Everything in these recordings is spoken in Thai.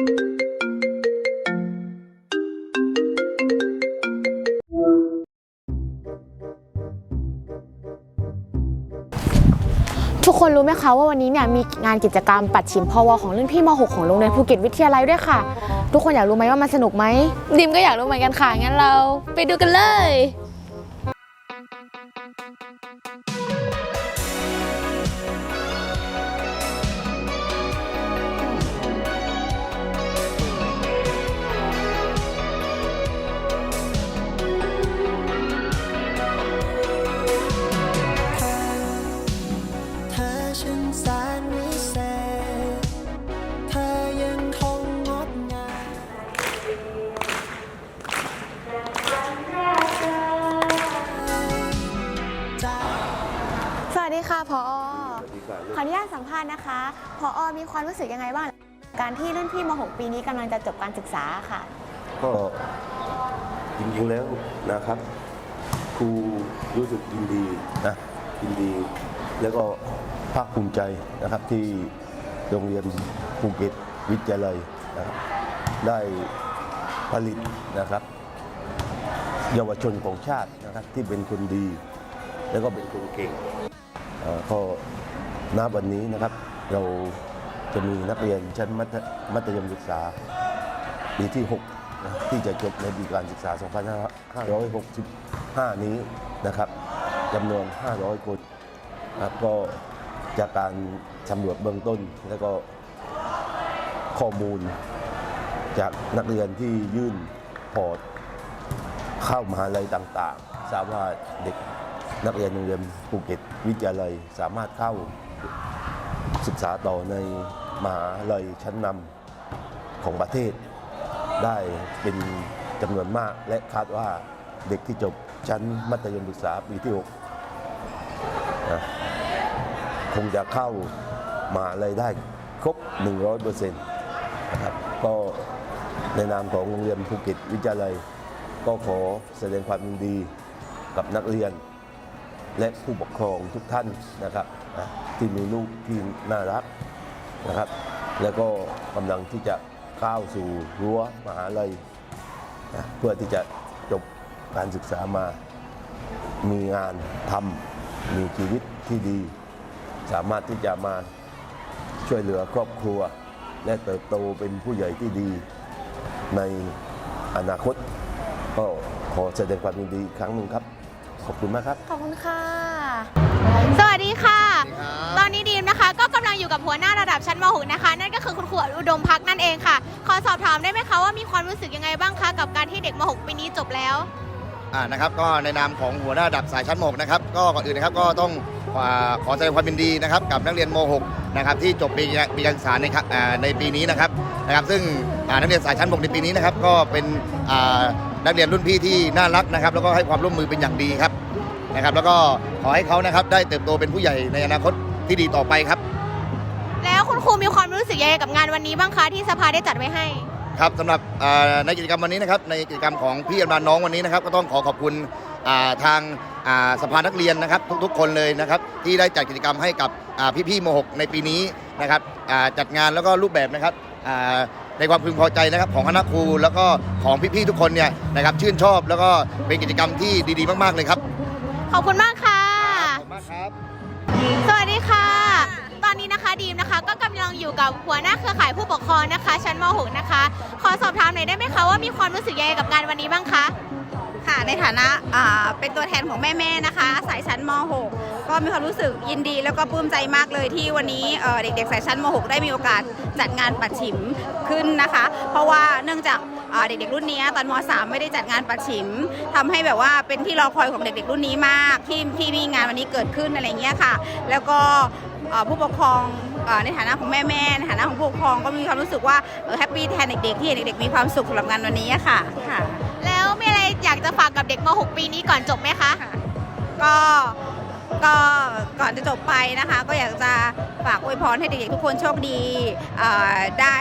ทุกคนรู้ไหมคะว่าวันนี้เนี่ยมีงานกิจกรรมปัดฉิมพอวของรุ่นพี่ม .6 ของโรงเรียนภูเก็ตวิทยาลัยด้วยค่ะ ทุกคนอยากรู้ไหมว่ามันสนุกไหมดิมก็อยากรู้เหมือนกันค่ะงั้นเรา ไปดูกันเลย สัมภาษณ์นะคะพอมีความรู้สึกยังไงบ้าง การที่รุ่นพี่ม .6 ปีนี้กำลังจะจบการศึกษาค่ะ ก็จริงๆแล้วนะครับ ครูรู้สึกยินดีนะยินดี แล้วก็ภาคภูมิใจนะครับที่โรงเรียนภูเก็ตวิทยาลัยนะครับได้ผลิตนะครับ เยาวชนของชาตินะครับที่เป็นคนดี แล้วก็เป็นคนเก่งเอ่อก็ ณวันนี้นะครับเราจะมีนักเรียนชั้นมัธยมศึกษาปีที่6นะที่จะจบในปีการศึกษา 2565 นี้นะครับจำนวน 500 คนนะครับก็จากการสำรวจเบื้องต้นแล้วก็ข้อมูล จากนักเรียนที่ยื่นพอร์ตเข้ามหาลัยต่างๆทราบว่าเด็กนักเรียนโรงเรียนภูเก็ตวิทยาลัยสามารถเข้า ศึกษาต่อในมหาลัยชั้นนำของประเทศ ได้เป็นจำนวนมากและคาดว่าเด็กที่จบชั้นมัธยมศึกษาปีที่6นะคงจะเข้ามหาลัยได้ครบ 100%นะครับก็ในนามของโรงเรียนภูเก็ตวิทยาลัยก็ขอแสดงความยินดีกับนักเรียน และผู้ปกครองทุกท่านนะครับ นะที่มีลูกที่น่ารักนะครับ แล้วก็กำลังที่จะก้าวสู่รั้วมหาลัยนะเพื่อที่จะจบการศึกษามา มีงานทำมีชีวิตที่ดี สามารถที่จะมาช่วยเหลือครอบครัว และเติบโตเป็นผู้ใหญ่ที่ดี ในอนาคต ก็ขอแสดงความยินดีอีกครั้งหนึ่งครับ ขอบคุณมากครับ ขอบคุณค่ะ ดีค่ะ ตอนนี้ดีมนะคะ ก็กำลังอยู่กับหัวหน้าระดับชั้นม .6 นะคะ นั่นก็คือคุณครูอุดมพักนั่นเองค่ะ ขอสอบถามได้ไหมคะว่ามีความรู้สึกยังไงบ้างคะกับการที่เด็กม .6 ปีนี้จบแล้วอ่านะครับก็ในนามของหัวหน้าระดับสายชั้นม .6 นะครับก็ก่อนอื่นนะครับก็ต้องอ่าขอแสดงความยินดีนะครับกับนักเรียนม .6 นะครับที่จบปีปีการศึกษาในครับอ่าในปีนี้นะครับนะครับ ซึ่งอ่านักเรียนสายชั้น6ในปีนี้นะครับก็เป็นอ่านักเรียนรุ่นพี่ที่น่ารักนะครับ แล้วก็ให้ความร่วมมือเป็นอย่างดีครับ นะครับ แล้วก็ขอให้เขานะครับได้เติบโตเป็นผู้ใหญ่ในอนาคตที่ดีต่อไปครับ แล้วคุณครูมีความรู้สึกยังไงกับงานวันนี้บ้างคะที่สภาได้จัดไว้ให้ ครับสำหรับอ่าในกิจกรรมวันนี้นะครับในกิจกรรมของพี่อำนาจน้องวันนี้นะครับก็ต้องขอขอบคุณอ่าทางอ่าสภานักเรียนนะครับทุกๆ คนเลยนะครับที่ได้จัดกิจกรรมให้กับอ่าพี่ๆม .6 ในปีนี้นะครับอ่าจัดงานแล้วก็รูปแบบนะครับอ่าในความพึงพอใจนะครับของคณะครูแล้วก็ของพี่ๆทุกคนเนี่ยนะครับชื่นชอบแล้วก็เป็นกิจกรรมที่ดีๆ มากๆเลยครับ ขอบคุณมากค่ะ ขอบคุณมากครับ สวัสดีค่ะ ตอนนี้นะคะดีมนะคะ ก็กำลังอยู่กับหัวหน้าเครือข่ายผู้ปกครองนะคะ ชั้นม .6 นะคะ ขอสอบถามหน่อยได้ไหมคะว่ามีความรู้สึกยังไงกับงานวันนี้บ้างคะ ค่ะในฐานะอ่าเป็นตัวแทนของแม่ๆนะคะ สายชั้นม .6 ก็มีความรู้สึกยินดีแล้วก็ปลื้มใจมากเลยที่วันนี้เอ่อเด็กๆ สายชั้นม .6 ได้มีโอกาสจัดงานปัดฉิมขึ้นนะคะ เพราะว่าเนื่องจากอ่า เด็กๆรุ่นนี้ตอนม .3 ไม่ได้จัดงานปัดฉิมทำให้แบบว่าเป็นที่รอคอยของเด็กๆรุ่นนี้มากที่ที่มีงานวันนี้เกิดขึ้นอะไรเงี้ยค่ะ แล้วก็เอ่อผู้ปกครองเอ่อในฐานะของแม่ๆในฐานะของผู้ปกครองก็มีความรู้สึกว่าแฮปปี้แทนเด็กๆที่เห็นเด็กๆมีความสุขสำหรับงานวันนี้อะค่ะค่ะ แล้วมีอะไรอยากจะฝากกับเด็กม .6 ปีนี้ก่อนจบไหมคะ ก็ก็ก่อนจะจบไปนะคะ ก็อยากจะฝากอวยพรให้เด็กๆทุกคนโชคดีเอ่อได้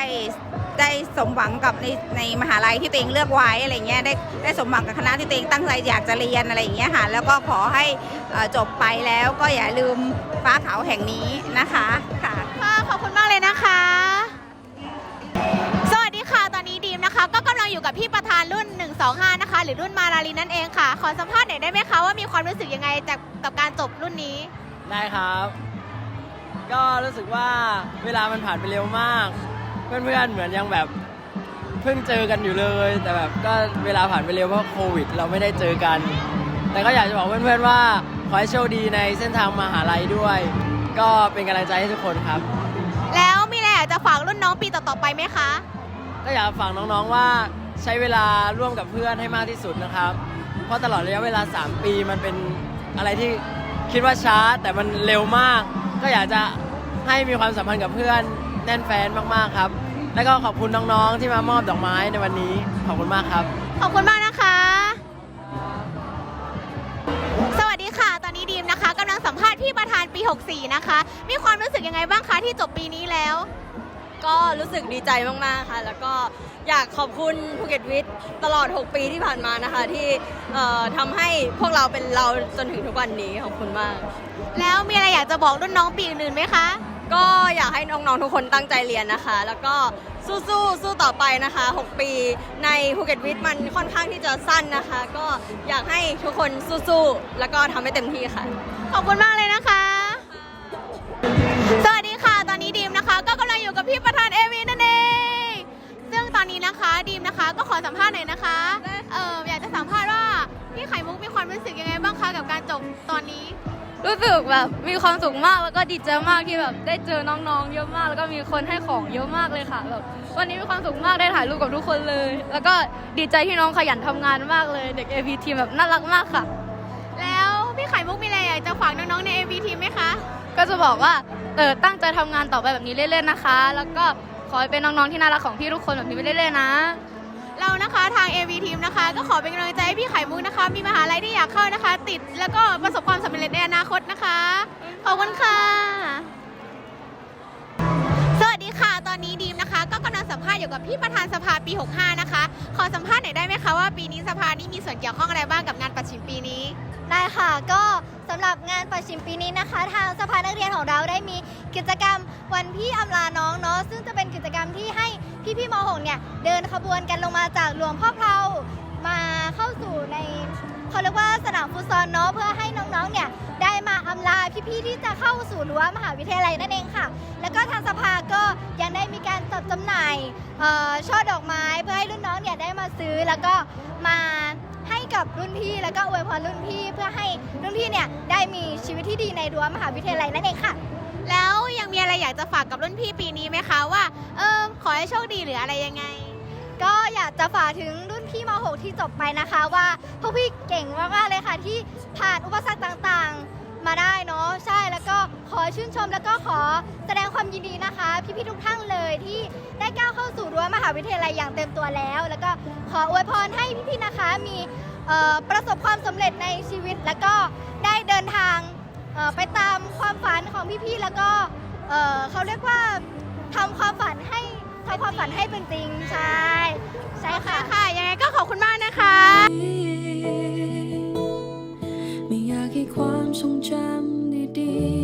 ได้สมหวังกับในในมหาลัยที่ตัวเองเลือกไว้อะไรเงี้ยได้ได้สมหวังกับคณะที่ตัวเองตั้งใจอยากจะเรียนอะไรอย่างเงี้ยค่ะแล้วก็ขอให้เอ่อจบไปแล้วก็อย่าลืมฟ้าขาวแห่งนี้นะคะค่ะค่ะขอบคุณมากเลยนะคะ สวัสดีกับพี่ประธานรุ่น 125 นะคะ หรือรุ่นมาลาลีนั่นเองค่ะ ขอสัมภาษณ์หน่อยได้ไหมคะว่ามีความรู้สึกยังไงจากกับการจบรุ่นนี้ได้ครับ ก็รู้สึกว่าเวลามันผ่านไปเร็วมาก เพื่อนๆเหมือนยังแบบเพิ่งเจอกันอยู่เลย แต่แบบก็เวลาผ่านไปเร็วเพราะโควิด เราไม่ได้เจอกัน แต่ก็อยากจะบอกเพื่อนๆว่าขอให้โชคดีในเส้นทางมหาลัยด้วย ก็เป็นกำลังใจให้ทุกคนครับ แล้วมีอะไรอยากจะฝากรุ่นน้องปีต่อๆไปไหมคะ ก็อยากฝากน้องๆว่าใช้เวลาร่วมกับเพื่อนให้มากที่สุดนะครับ เพราะตลอดระยะเวลา 3 ปีมันเป็นอะไรที่คิดว่าช้าแต่มันเร็วมาก ก็อยากจะให้มีความสัมพันธ์กับเพื่อน แน่นแฟนมาก ๆ ครับ แล้วก็ขอบคุณน้อง ๆ ที่มามอบดอกไม้ในวันนี้ ขอบคุณมากครับ ขอบคุณมากนะคะ สวัสดีค่ะ ตอนนี้ดีมนะคะกำลังสัมภาษณ์พี่ประธานปี 64 นะคะ มีความรู้สึกยังไงบ้างคะที่จบปีนี้แล้ว ก็รู้สึกดีใจมาก ๆ ค่ะ แล้วก็อยากขอบคุณภูเก็ตวิทย์ตลอด 6 ปีที่ผ่านมานะคะ ที่เอ่อทำให้พวกเราเป็นเราจนถึงทุกวันนี้ขอบคุณมาก แล้วมีอะไรอยากจะบอกรุ่นน้องปีอื่นๆไหมคะ ก็อยากให้น้องๆทุกคนตั้งใจเรียนนะคะ แล้วก็สู้ๆสู้ต่อไปนะคะ 6 ปีในภูเก็ตวิทย์มันค่อนข้างที่จะสั้นนะคะ ก็อยากให้ทุกคนสู้ๆแล้วก็ทำให้เต็มที่ค่ะ ขอบคุณมากเลยนะคะ สวัสดีค่ะ ตอนนี้ดีมนะคะ ก็กำลังอยู่กับพี่ประธานเอวีนั่นเองซึ่งตอนนี้นะคะดีมนะคะ ก็ขอสัมภาษณ์หน่อยนะคะเอออยากจะสัมภาษณ์ว่าพี่ไข่มุกมีความรู้สึกยังไงบ้างคะกับการจบตอนนี้ รู้สึกแบบมีความสุขมากแล้วก็ดีใจมากที่แบบได้เจอน้องๆ เยอะมาก แล้วก็มีคนให้ของเยอะมากเลยค่ะแบบวันนี้มีความสุขมากได้ถ่ายรูปกับทุกคนเลย แล้วก็ดีใจที่น้องขยันทำงานมากเลย เด็ก AP ทีมแบบน่ารักมากค่ะ แล้วพี่ไข่มุกมีอะไรอยากจะฝากน้องๆใน AV ทีมไหมคะ ก็จะบอกว่าเออตั้งใจทำงานต่อไปแบบนี้เล่นๆนะคะ แล้วก็ขอให้เป็นน้องๆที่น่ารักของพี่ทุกคนแบบนี้ไปเรื่อยๆนะ เรานะคะทาง AV ทีมนะคะ ก็ขอเป็นกำลังใจให้พี่ไข่มุกนะคะ มีมหาลัยที่อยากเข้านะคะ ติดแล้วก็ประสบความสำเร็จในอนาคตนะคะ ขอบคุณค่ะ สวัสดีค่ะ ตอนนี้ดีมนะคะ ก็กำลังสัมภาษณ์อยู่กับพี่ประธานสภาปี 65 นะคะ ขอสัมภาษณ์หน่อยได้ไหมคะว่าปีนี้สภานี่มีส่วนเกี่ยวข้องอะไรบ้างกับงานประชิมปีนี้ ได้ค่ะก็สำหรับงานประชิมปีนี้นะคะ ทางสภานักเรียนของเราได้มีกิจกรรมวันพี่อำลาน้องเนาะซึ่งจะเป็นกิจกรรมที่ให้ พี่พี่ๆม .6 เนี่ยเดินขบวนกันลงมาจากหลวงพ่อเพลามาเข้าสู่ในเขาเรียกว่าสนามฟุตซอลเนาะเพื่อให้น้องๆเนี่ยได้มาอำลาพี่ๆที่จะเข้าสู่รั้วมหาวิทยาลัยนั่นเองค่ะ แล้วก็ทางสภาก็ยังได้มีการจัดจำหน่ายช่อดอกไม้เพื่อให้รุ่นน้องเนี่ยได้มาซื้อแล้วก็มาให้กับรุ่นพี่แล้วก็อวยพรรุ่นพี่เพื่อให้รุ่นพี่เนี่ยได้มีชีวิตที่ดีในรั้วมหาวิทยาลัยนั่นเองค่ะ มีอะไรอยากจะฝากกับรุ่นพี่ปีนี้ไหมคะว่า เออขอให้โชคดีหรืออะไรยังไง ก็อยากจะฝากถึงรุ่นพี่ม .6 ที่จบไปนะคะว่าพวกพี่เก่งมากๆเลยค่ะที่ผ่านอุปสรรคต่างๆ มาได้เนาะใช่แล้วก็ขอชื่นชมแล้วก็ขอแสดงความยินดีนะคะ พี่ๆทุกท่านเลยที่ได้ก้าวเข้าสู่รั้วมหาวิทยาลัยอย่างเต็มตัวแล้ว แล้วก็ขออวยพรให้พี่ๆนะคะมีเอ่อประสบความสำเร็จในชีวิตแล้วก็ได้เดินทางไปตามความฝันของพี่ๆ แล้วก็ เอ่อเขาเรียกว่าทำความฝันให้ทำความฝันให้เป็นจริงใช่ใช่โอเคค่ะค่ะยังไงก็ขอบคุณมากนะคะ ไม่อยากให้ความทรงจำดีๆ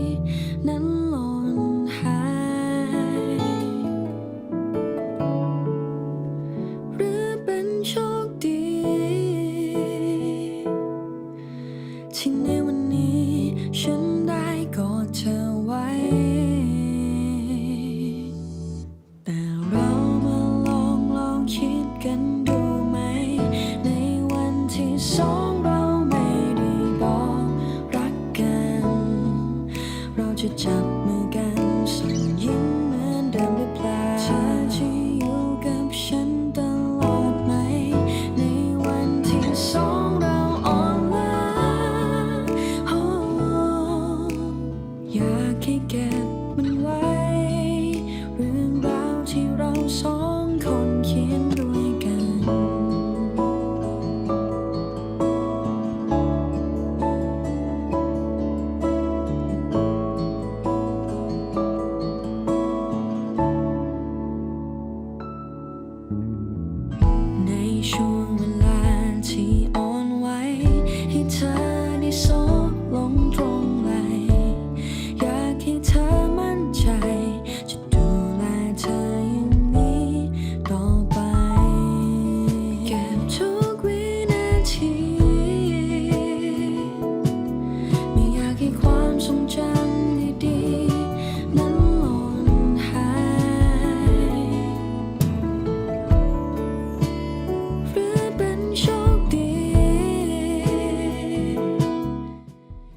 ช่วงเวลาที่อ่อนไหวให้เธอได้ซบลงตรง